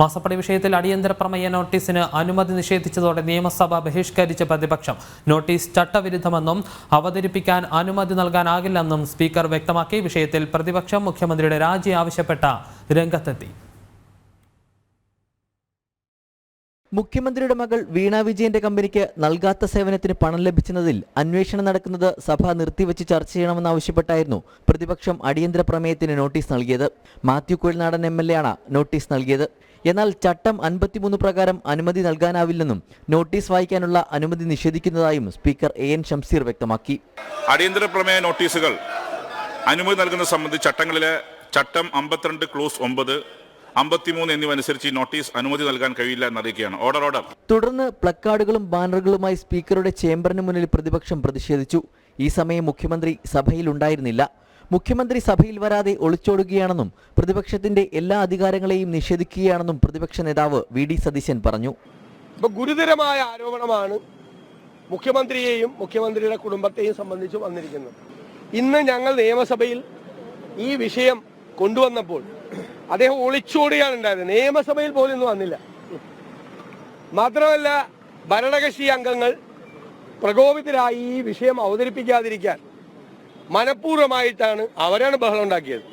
മാസപ്പടി വിഷയത്തിൽ അടിയന്തര പ്രമേയ നോട്ടീസിന് അനുമതി നിഷേധിച്ചതോടെ നിയമസഭ ബഹിഷ്കരിച്ച പ്രതിപക്ഷം. നോട്ടീസ് ചട്ടവിരുദ്ധമെന്നും അവതരിപ്പിക്കാൻ അനുമതി നൽകാനാകില്ലെന്നും സ്പീക്കർ വ്യക്തമാക്കി. വിഷയത്തിൽ പ്രതിപക്ഷം മുഖ്യമന്ത്രിയുടെ രാജി ആവശ്യപ്പെട്ട രംഗത്തെത്തി. മുഖ്യമന്ത്രിയുടെ മകൾ വീണ വിജയന്റെ കമ്പനിക്ക് നൽകാത്ത സേവനത്തിന് പണം ലഭിച്ചതിൽ അന്വേഷണം നടക്കുന്നത് സഭ നിർത്തിവെച്ച് ചർച്ച ചെയ്യണമെന്നാവശ്യപ്പെട്ടായിരുന്നു പ്രതിപക്ഷം അടിയന്തര പ്രമേയത്തിന് നോട്ടീസ് നൽകിയത്. Mathew Kuzhalnadan M L A ആണ് നോട്ടീസ് നൽകിയത്. എന്നാൽ ചട്ടം അൻപത്തിമൂന്ന് പ്രകാരം അനുമതി നൽകാനാവില്ലെന്നും നോട്ടീസ് വായിക്കാനുള്ള അനുമതി നിഷേധിക്കുന്നതായും സ്പീക്കർ എ എൻ ഷംസീർ വ്യക്തമാക്കി. അടിയന്തര പ്രമേയ നോട്ടീസുകൾ. അനുമതി നൽകുന്നത് സംബന്ധിച്ച് ചട്ടങ്ങളിലെ ചട്ടം അമ്പത്തിരണ്ട് ക്ലോസ് ഒമ്പത് അമ്പത്തിമൂന്ന് എന്നിവ അനുസരിച്ച് നോട്ടീസ് അനുമതി നൽകാൻ കഴിയില്ല എന്നറിയിക്കുകയാണ്. Order order. തുടർന്ന് പ്ലക്കാർഡുകളും ബാനറുകളുമായി സ്പീക്കറുടെ ചേംബറിന് മുന്നിൽ പ്രതിപക്ഷം പ്രതിഷേധിച്ചു. ഈ സമയം മുഖ്യമന്ത്രി സഭയിൽ ഉണ്ടായിരുന്നില്ല മുഖ്യമന്ത്രി സഭയിൽ വരാതെ ഒളിച്ചോടുകയാണെന്നും പ്രതിപക്ഷത്തിന്റെ എല്ലാ അധികാരങ്ങളെയും നിഷേധിക്കുകയാണെന്നും പ്രതിപക്ഷ നേതാവ് വി ഡി സതീശൻ പറഞ്ഞു. ഗുരുതരമായ ആരോപണമാണ് മുഖ്യമന്ത്രിയെയും മുഖ്യമന്ത്രിയുടെ കുടുംബത്തെയും സംബന്ധിച്ച് വന്നിരിക്കുന്നത്. ഇന്ന് ഞങ്ങൾ നിയമസഭയിൽ ഈ വിഷയം കൊണ്ടുവന്നപ്പോൾ അദ്ദേഹം ഒളിച്ചോടുകയാണ് ഉണ്ടായത് നിയമസഭയിൽ പോലും വന്നില്ല. മാത്രമല്ല ഭരണകക്ഷി അംഗങ്ങൾ പ്രകോപിതരായി ഈ വിഷയം അവതരിപ്പിക്കാതിരിക്കാൻ മനഃപൂർവമായിട്ടാണ് അവരാണ് ബഹളം ഉണ്ടാക്കിയത്.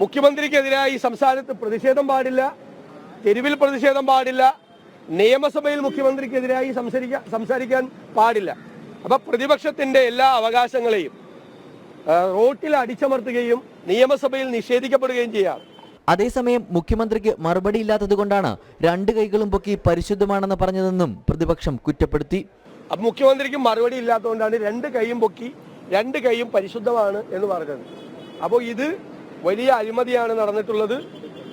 മുഖ്യമന്ത്രിക്കെതിരായി സംസ്ഥാനത്ത് പ്രതിഷേധം പാടില്ല തെരുവിൽ പ്രതിഷേധം പാടില്ല നിയമസഭയിൽ മുഖ്യമന്ത്രിക്കെതിരായി സംസാരിക്കാൻ സംസാരിക്കാൻ പാടില്ല. അപ്പൊ പ്രതിപക്ഷത്തിന്റെ എല്ലാ അവകാശങ്ങളെയും റോട്ടിൽ അടിച്ചമർത്തുകയും നിയമസഭയിൽ നിഷേധിക്കപ്പെടുകയും ചെയ്യാം. അതേസമയം മുഖ്യമന്ത്രിക്ക് മറുപടി ഇല്ലാത്തതുകൊണ്ടാണ് രണ്ട് കൈകളും പൊക്കി പരിശുദ്ധമാണെന്ന് പറഞ്ഞതെന്നും പ്രതിപക്ഷം കുറ്റപ്പെടുത്തി. മുഖ്യമന്ത്രിക്ക് മറുപടി ഇല്ലാത്തതുകൊണ്ടാണ് രണ്ട് കൈയും പൊക്കി രണ്ട് കൈയും പരിശുദ്ധമാണ് എന്ന് പറഞ്ഞത്. അപ്പോൾ ഇത് വലിയ അഴിമതിയാണ് നടന്നിട്ടുള്ളത്.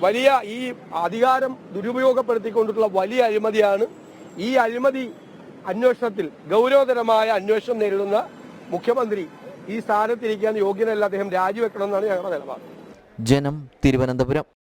വലിയ ഈ അധികാരം ദുരുപയോഗപ്പെടുത്തിക്കൊണ്ടിട്ടുള്ള വലിയ അഴിമതിയാണ്. ഈ അഴിമതി അന്വേഷണത്തിൽ ഗൗരവതരമായ അന്വേഷണം നേരിടുന്ന മുഖ്യമന്ത്രി ഈ സ്ഥാനത്തിരിക്കാൻ യോഗ്യനല്ല. അദ്ദേഹം രാജിവെക്കണമെന്നാണ് ഞങ്ങളുടെ നിലപാട്. ജനം തിരുവനന്തപുരം.